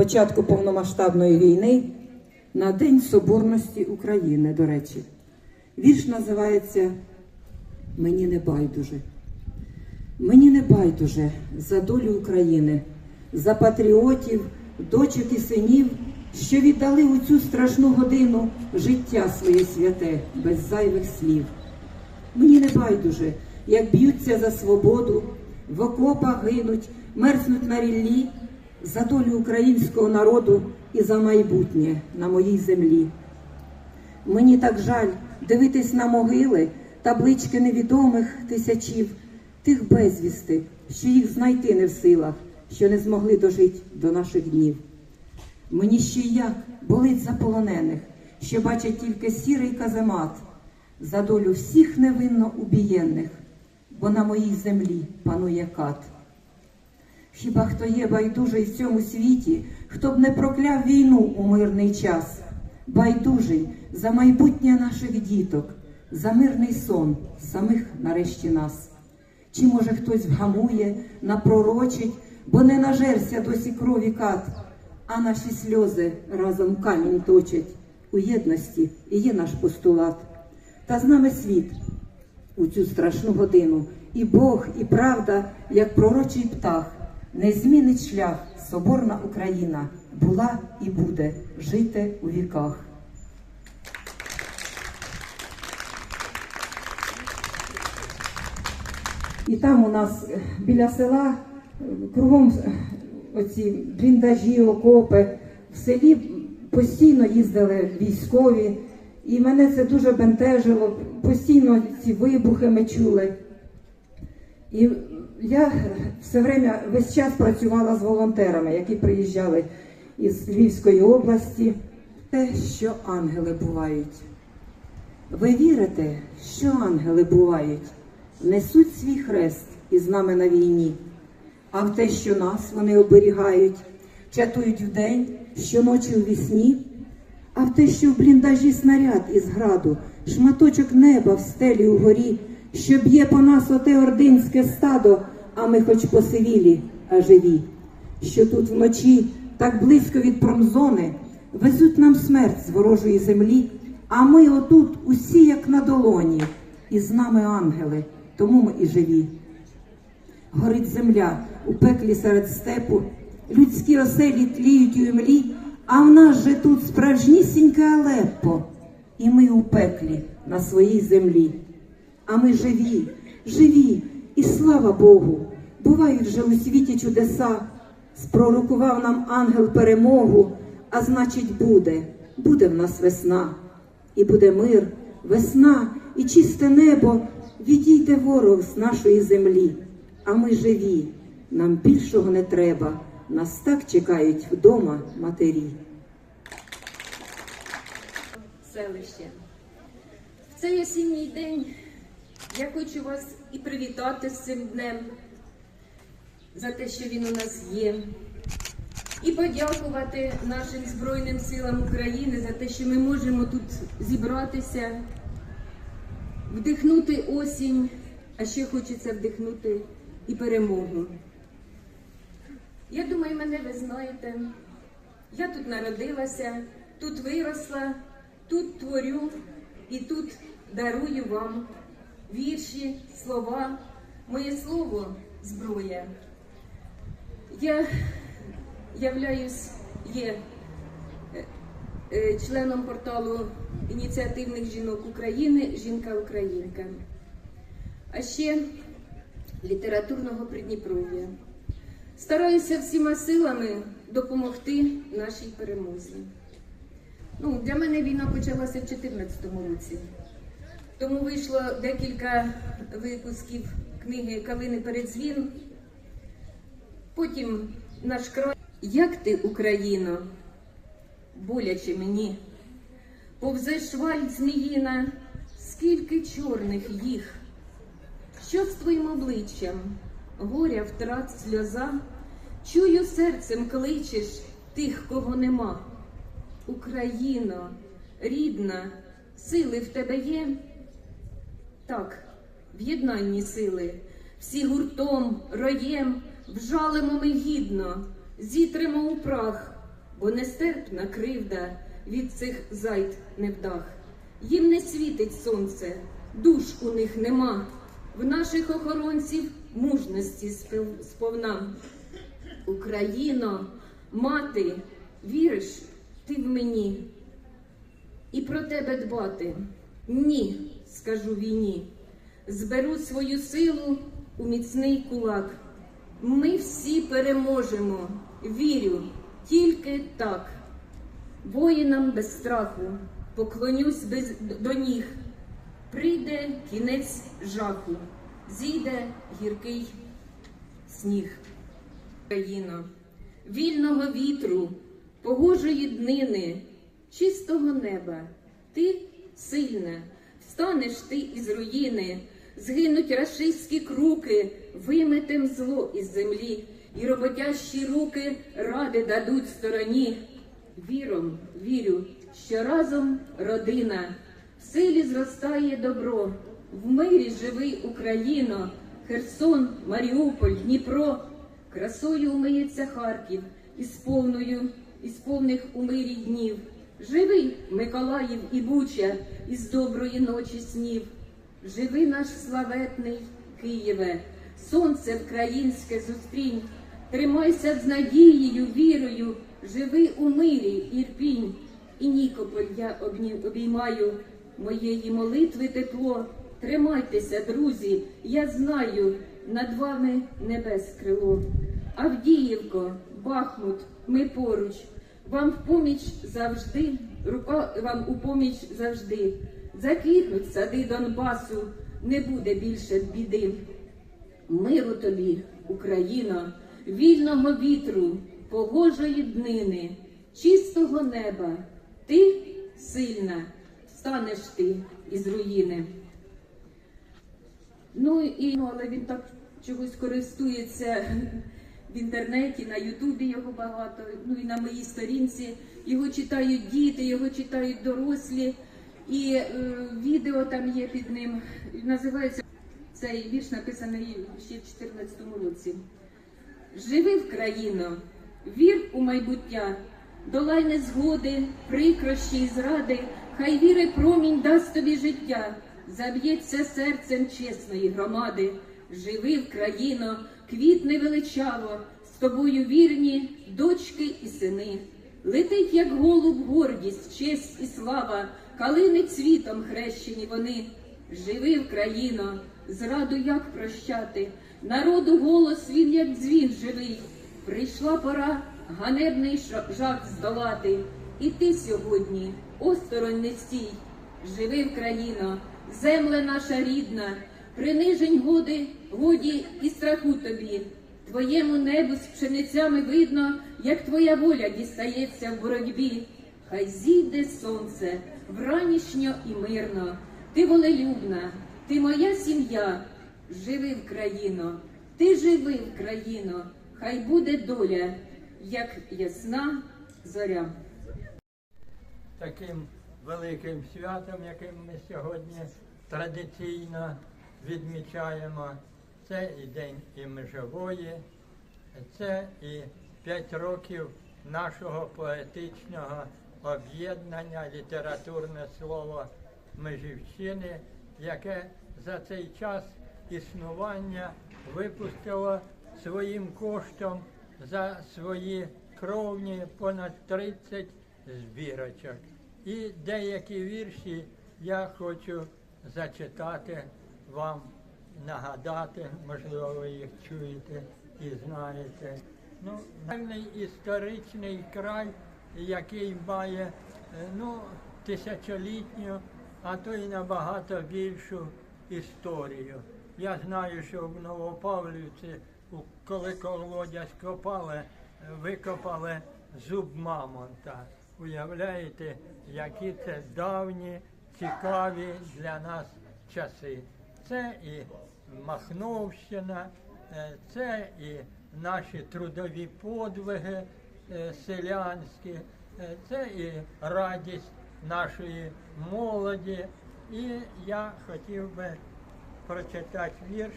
початку повномасштабної війни на День Соборності України, до речі. Вірш називається Мені не байдуже. Мені не байдуже за долю України, за патріотів, дочок і синів, що віддали у цю страшну годину життя своє святе без зайвих слів. Мені не байдуже, як б'ються за свободу, в окопах гинуть, мерзнуть на ріллі, за долю українського народу і за майбутнє на моїй землі. Мені так жаль дивитись на могили, таблички невідомих тисячів, тих безвісти, що їх знайти не в силах, що не змогли дожити до наших днів. Мені ще як болить за полонених, що бачать тільки сірий каземат, за долю всіх невинно убієнних, бо на моїй землі панує кат. Хіба хто є байдужий в цьому світі, хто б не прокляв війну у мирний час, байдужий за майбутнє наших діток, за мирний сон самих нарешті нас. Чи може хтось вгамує, напророчить, бо не нажерся досі крові кат, а наші сльози разом камінь точать. У єдності і є наш постулат. Та з нами світ у цю страшну годину. І Бог, і правда, як пророчий птах, не змінить шлях соборна Україна була і буде жити у віках. І там у нас е, біля села е, кругом е, оці бліндажі, окопи. В селі постійно їздили військові, і мене це дуже бентежило. Постійно ці вибухи ми чули. І я все время весь час працювала з волонтерами, які приїжджали із Львівської області. Те, що ангели бувають. Ви вірите, що ангели бувають, несуть свій хрест із нами на війні, а в те, що нас вони оберігають, чатують вдень, щоночі у вісні, а в те, що в бліндажі снаряд із граду, шматочок неба в стелі угорі, що б'є по нас оте ординське стадо, а ми хоч посивілі, а живі, що тут вночі, так близько від промзони, везуть нам смерть з ворожої землі, а ми отут усі як на долоні, і з нами ангели, тому ми і живі. Горить земля у пеклі серед степу, людські оселі тліють у імлі, а в нас же тут справжнісіньке Алеппо, і ми у пеклі на своїй землі. А ми живі, живі, і слава Богу, бувають же у світі чудеса. Спророкував нам ангел перемогу, а значить, буде, буде в нас весна, і буде мир, весна і чисте небо, відійде ворог з нашої землі. А ми живі, нам більшого не треба, нас так чекають вдома матері. селище. В цей осінній день я хочу вас і привітати з цим днем за те, що він у нас є, і подякувати нашим Збройним силам України за те, що ми можемо тут зібратися, вдихнути осінь, а ще хочеться вдихнути і перемогу. Я думаю, мене ви знаєте. Я тут народилася, тут виросла, тут творю і тут дарую вам вірші, слова, моє слово зброя. Я являюсь є е, е, членом порталу ініціативних жінок України Жінка Українка, а ще літературного Придніпров'я. Стараюся всіма силами допомогти нашій перемозі. Ну, для мене війна почалася в 2014 році. Тому вийшло декілька випусків книги Калини передзвін. Потім наш край. Як ти, Україно, боляче мені, повзе шваль зміїна, скільки чорних їх. Що з твоїм обличчям? Горя, втрат, сльоза, чую серцем кличеш тих, кого нема. Україно, рідна, сили в тебе є? Так, в єднанні сили, всі гуртом, роєм, вжалимо ми гідно, зітримо у прах бо нестерпна кривда від цих зайд невдах. Їм не світить сонце, душ у них нема. В наших охоронців мужності сповна. Україно, мати, віриш ти в мені? І про тебе дбати. Ні, скажу війні. Зберу свою силу у міцний кулак. Ми всі переможемо. Вірю, тільки так. Воїнам без страху, поклонюсь без, до ніг. Прийде кінець жаху, зійде гіркий сніг. Країно, вільного вітру, погожої днини, чистого неба, ти сильна, встанеш ти із руїни, згинуть рашистські круки, виметем зло із землі, і роботящі руки ради дадуть стороні. Віром, вірю, що разом родина, в силі зростає добро, в мирі живий Україно, Херсон, Маріуполь, Дніпро, красою умиється Харків, із повною, із повних у мирі днів. Живий Миколаїв і Буча, із доброї ночі снів. Живи наш славетний Києве, сонце вкраїнське зустрінь. Тримайся з надією, вірою, живи у мирі, Ірпінь. І Нікополь я обіймаю моєї молитви тепло. Тримайтеся, друзі, я знаю, над вами небес крило. Авдіївко, Бахмут, ми поруч. Вам в поміч завжди, рука вам у поміч завжди. Заквітнуть сади Донбасу, не буде більше біди. Миру тобі, Україно, вільного вітру, погожої днини, чистого неба. Ти сильна, станеш ти із руїни. Ну і ну, але він так чогось користується в інтернеті, на Ютубі його багато, ну і на моїй сторінці. Його читають діти, його читають дорослі. І е, відео там є під ним. Називається цей вірш написаний ще в 2014 році. Живи в країно, вір у майбуття, долай незгоди, прикрощі й зради, хай віри промінь дасть тобі життя, заб'ється серцем чесної громади. Живи в країно, квітне величаво, з тобою вірні дочки і сини. Летить, як голуб, гордість, честь і слава, калини цвітом хрещені вони. Живи в країно, зраду як прощати, народу голос він, як дзвін живий. Прийшла пора ганебний жах здолати, і ти сьогодні осторонь не стій. Живи в країно, земле наша рідна, принижень годи, годі і страху тобі. Твоєму небу з пшеницями видно, як твоя воля дістається в боротьбі. Хай зійде сонце вранішньо і мирно. Ти волелюбна, ти моя сім'я. Живи в країно, ти живи в країно, хай буде доля, як ясна зоря. таким великим святом, яким ми сьогодні традиційно відмічаємо. Це і День і Межової, це і п'ять років нашого поетичного об'єднання літературне слово Межівщини, яке за цей час існування випустило своїм коштом за свої кровні понад 30 збірочок. І деякі вірші я хочу зачитати вам, нагадати, можливо, ви їх чуєте і знаєте. Ну, певний історичний край, який має е, ну, тисячолітню, а то й набагато більшу історію. Я знаю, що в Новопавлівці, коли колодязь копали, е, викопали зуб мамонта. Уявляєте, які це давні, цікаві для нас часи. Це і Махновщина, е, це і наші трудові подвиги е, селянські, е, це і радість нашої молоді. І я хотів би прочитати вірш,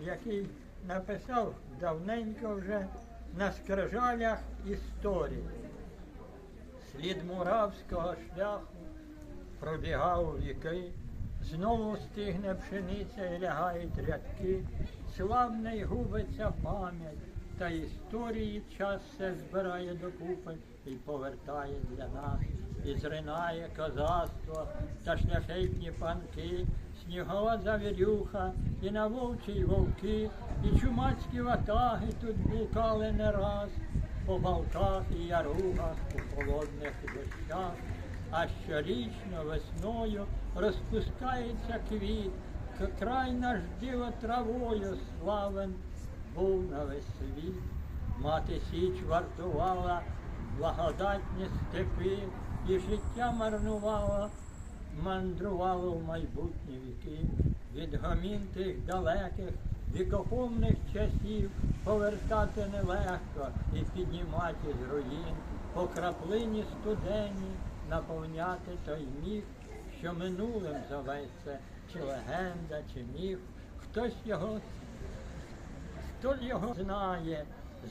який написав давненько вже на скрижалях історії. Слід муравського шляху пробігав віки, знову стигне пшениця і лягають рядки, славний губиться пам'ять, та історії час все збирає докупи і повертає для нас, і зринає козацтво та шляхетні панки, снігова завірюха, і на вовчій вовки, і чумацькі ватаги тут блукали не раз. По балках і яругах у холодних дощах, а щорічно весною розпускається квіт, край наш диво травою славен був на весь світ. Мати січ вартувала благодатні степи, і життя марнувала, мандрувало в майбутні віки, від гомін тих далеких, вікопомних часів повертати нелегко і піднімати з руїн, по краплині студені наповняти той міф, що минулим зоветься, чи легенда, чи міф. Хтось його Хто його знає,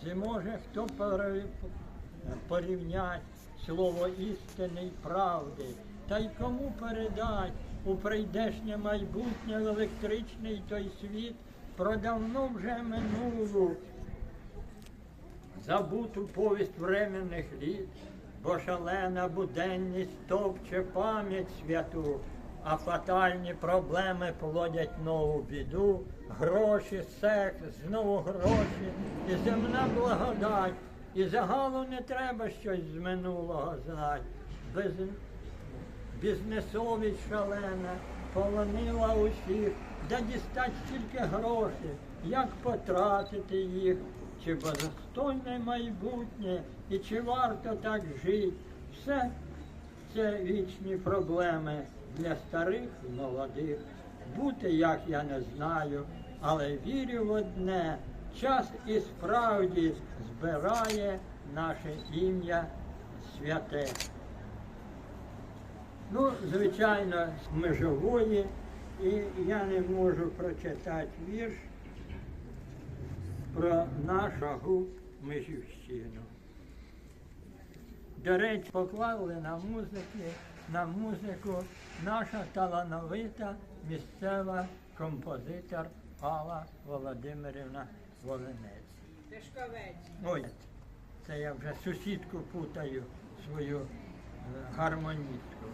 зможе хто порівнять слово істини й правди, та й кому передать у прийдешнє майбутнє електричний той світ про давно вже минулу забуту повість временних літ, бо шалена буденність товче пам'ять святу, а фатальні проблеми плодять нову біду, гроші, секс, знову гроші, і земна благодать, і загалу не треба щось з минулого знать. Без... Бізнесовість шалена полонила усіх, де дістать стільки грошей, як потратити їх, чи безостойне майбутнє, і чи варто так жити. Все це вічні проблеми для старих і молодих. Бути як я не знаю, але вірю в одне, час і справді збирає наше ім'я святе. Ну, звичайно, межової, і я не можу прочитати вірш про нашу Межівщину. До речі, поклали на музики, на музику наша талановита місцева композитор Алла Володимирівна Волинець. Ой, це я вже сусідку путаю свою е, гармоністку.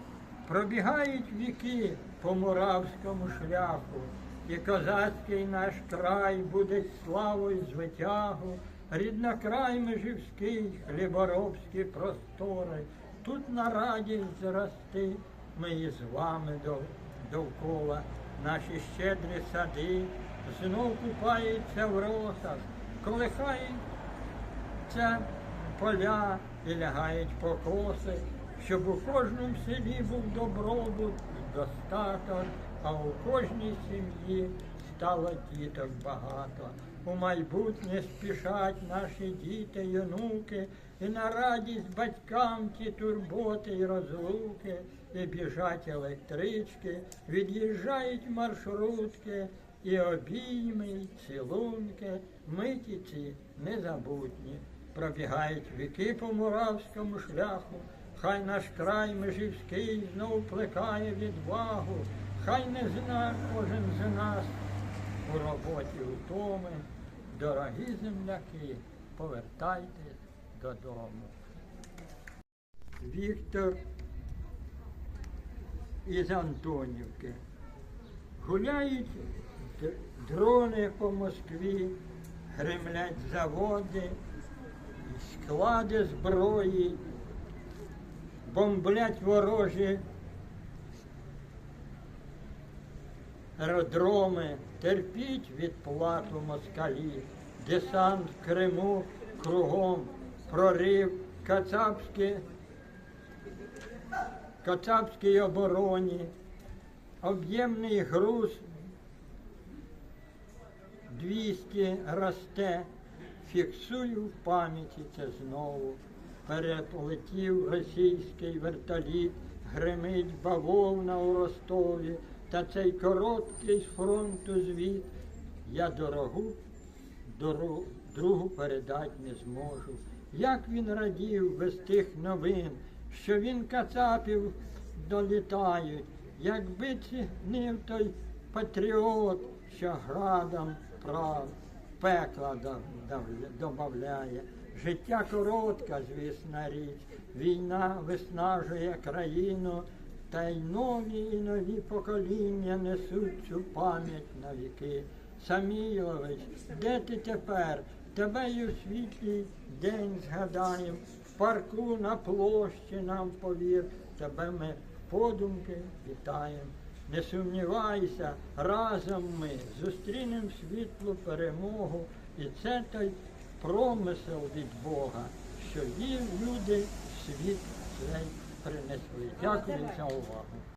Пробігають віки по муравському шляху, і козацький наш край буде славою звитягу, ріднокрай межівський, хліборобські простори. Тут на радість зрости, ми із вами довкола, наші щедрі сади, знов купаються в росах, колихають це поля і лягають покоси, щоб у кожному селі був добробут достаток, а у кожній сім'ї стало діток багато. У майбутнє спішать наші діти й онуки, і на радість батькам ті турботи й розлуки, і біжать електрички, від'їжджають маршрутки, і обійми, й цілунки, миті ці незабутні. Пробігають віки по муравському шляху, хай наш край межівський знов плекає відвагу, хай не зна кожен з нас у роботі утоми. Дорогі земляки, повертайтесь додому. Віктор із Антонівки. Гуляють дрони по Москві, гремлять заводи, склади зброї, бомблять ворожі аеродроми, терпіть відплату москалі, десант в Криму кругом, прорив Кацапські, Кацапській обороні, об'ємний груз 200 росте, фіксую в пам'яті це знову. Переполетів російський вертоліт, гримить бавовна у Ростові, та цей короткий з фронту звіт я дорогу дору- другу передать не зможу. Як він радів без тих новин, що він кацапів долітають, якби цінив той патріот, що градом прав, пекла додає. Життя коротка, звісна річ, війна виснажує країну, та й нові і нові покоління несуть цю пам'ять на віки. Самілович, де ти тепер? Тебе й у світлий день згадаєм, в парку на площі нам повір, тебе ми подумки вітаєм. Не сумнівайся, разом ми зустрінем світлу перемогу, і це той промисел від Бога, що їм люди світ цей принесли. Дякую за увагу.